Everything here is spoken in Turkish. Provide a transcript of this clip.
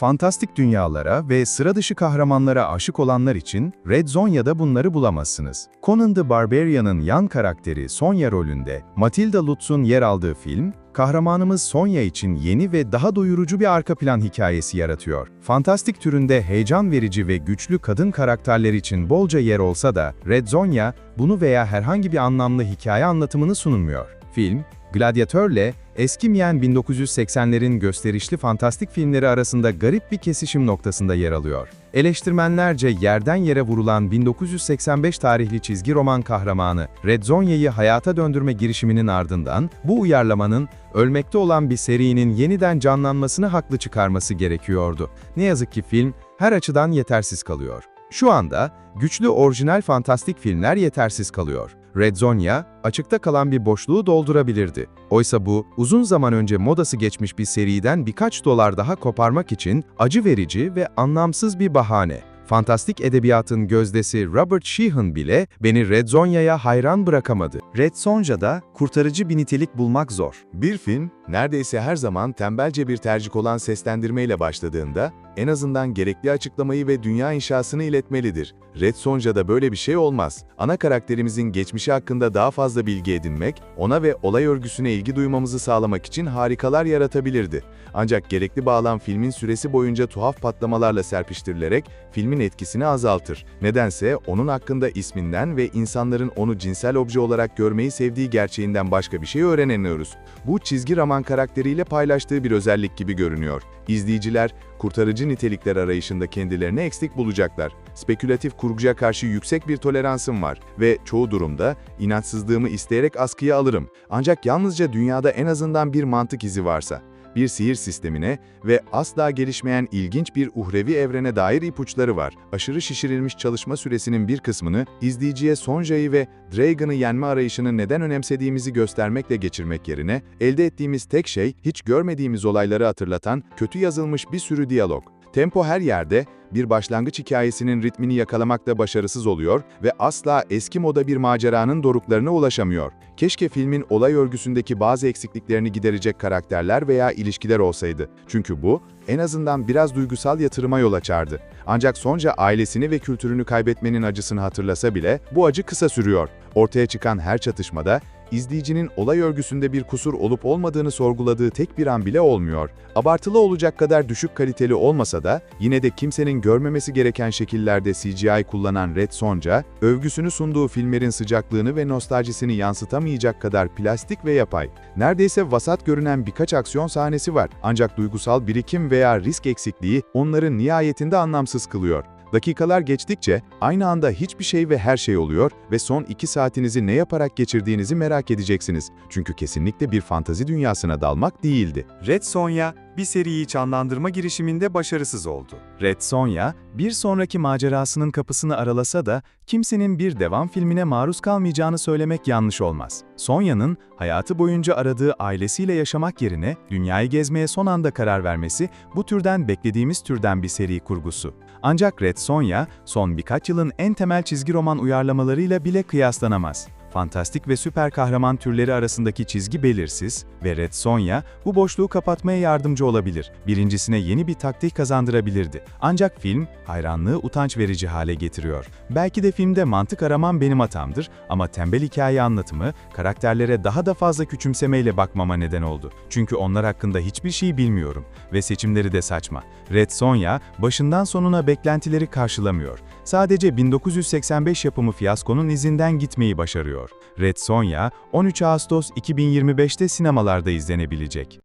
Fantastik dünyalara ve sıra dışı kahramanlara aşık olanlar için Red Zonya'da bunları bulamazsınız. Conan the Barbarian'ın yan karakteri Sonya rolünde Matilda Lutz'un yer aldığı film, kahramanımız Sonya için yeni ve daha doyurucu bir arka plan hikayesi yaratıyor. Fantastik türünde heyecan verici ve güçlü kadın karakterler için bolca yer olsa da Red Zonya bunu veya herhangi bir anlamlı hikaye anlatımını sunmuyor. Film, Gladyatör'le eskimeyen 1980'lerin gösterişli fantastik filmleri arasında garip bir kesişim noktasında yer alıyor. Eleştirmenlerce yerden yere vurulan 1985 tarihli çizgi roman kahramanı Red Zonya'yı hayata döndürme girişiminin ardından bu uyarlamanın ölmekte olan bir serinin yeniden canlanmasını haklı çıkarması gerekiyordu. Ne yazık ki film her açıdan yetersiz kalıyor. Şu anda güçlü orijinal fantastik filmler yetersiz kalıyor. Red Sonja, açıkta kalan bir boşluğu doldurabilirdi. Oysa bu, uzun zaman önce modası geçmiş bir seriden birkaç dolar daha koparmak için acı verici ve anlamsız bir bahane. Fantastik edebiyatın gözdesi Robert Sheehan bile beni Red Sonja'ya hayran bırakamadı. Red Sonja'da kurtarıcı bir nitelik bulmak zor. Bir film, neredeyse her zaman tembelce bir tercih olan seslendirmeyle başladığında, en azından gerekli açıklamayı ve dünya inşasını iletmelidir. Red Sonja'da böyle bir şey olmaz. Ana karakterimizin geçmişi hakkında daha fazla bilgi edinmek, ona ve olay örgüsüne ilgi duymamızı sağlamak için harikalar yaratabilirdi. Ancak gerekli bağlam filmin süresi boyunca tuhaf patlamalarla serpiştirilerek filmin etkisini azaltır. Nedense onun hakkında isminden ve insanların onu cinsel obje olarak görmeyi sevdiği gerçeğinden başka bir şey öğrenemiyoruz. Bu çizgi roman karakteriyle paylaştığı bir özellik gibi görünüyor. İzleyiciler, kurtarıcı nitelikler arayışında kendilerini eksik bulacaklar. Spekülatif kurguya karşı yüksek bir toleransım var ve çoğu durumda inatçılığımı isteyerek askıya alırım. Ancak yalnızca dünyada en azından bir mantık izi varsa bir sihir sistemine ve asla gelişmeyen ilginç bir uhrevi evrene dair ipuçları var. Aşırı şişirilmiş çalışma süresinin bir kısmını izleyiciye Sonja'yı ve Dragon'ı yenme arayışını neden önemsediğimizi göstermekle geçirmek yerine, elde ettiğimiz tek şey hiç görmediğimiz olayları hatırlatan kötü yazılmış bir sürü diyalog. Tempo her yerde, bir başlangıç hikayesinin ritmini yakalamakta başarısız oluyor ve asla eski moda bir maceranın doruklarına ulaşamıyor. Keşke filmin olay örgüsündeki bazı eksikliklerini giderecek karakterler veya ilişkiler olsaydı. Çünkü bu, en azından biraz duygusal yatırıma yol açardı. Ancak Sonja ailesini ve kültürünü kaybetmenin acısını hatırlasa bile bu acı kısa sürüyor. Ortaya çıkan her çatışmada, izleyicinin olay örgüsünde bir kusur olup olmadığını sorguladığı tek bir an bile olmuyor. Abartılı olacak kadar düşük kaliteli olmasa da yine de kimsenin görmemesi gereken şekillerde CGI kullanan Red Sonja, övgüsünü sunduğu filmlerin sıcaklığını ve nostaljisini yansıtamayacak kadar plastik ve yapay. Neredeyse vasat görünen birkaç aksiyon sahnesi var ancak duygusal birikim veya risk eksikliği onları nihayetinde anlamsız kılıyor. Dakikalar geçtikçe aynı anda hiçbir şey ve her şey oluyor ve son iki saatinizi ne yaparak geçirdiğinizi merak edeceksiniz. Çünkü kesinlikle bir fantazi dünyasına dalmak değildi. Red Sonja, bir seriyi canlandırma girişiminde başarısız oldu. Red Sonja, bir sonraki macerasının kapısını aralasa da kimsenin bir devam filmine maruz kalmayacağını söylemek yanlış olmaz. Sonya'nın hayatı boyunca aradığı ailesiyle yaşamak yerine dünyayı gezmeye son anda karar vermesi bu türden beklediğimiz türden bir seri kurgusu. Ancak Red Sonja, son birkaç yılın en temel çizgi roman uyarlamalarıyla bile kıyaslanamaz. Fantastik ve süper kahraman türleri arasındaki çizgi belirsiz ve Red Sonja bu boşluğu kapatmaya yardımcı olabilir. Birincisine yeni bir taktik kazandırabilirdi. Ancak film hayranlığı utanç verici hale getiriyor. Belki de filmde mantık aramam benim hatamdır ama tembel hikaye anlatımı karakterlere daha da fazla küçümsemeyle bakmama neden oldu. Çünkü onlar hakkında hiçbir şey bilmiyorum ve seçimleri de saçma. Red Sonja başından sonuna beklentileri karşılamıyor. Sadece 1985 yapımı fiyaskonun izinden gitmeyi başarıyor. Red Sonja 13 Ağustos 2025'te sinemalarda izlenebilecek.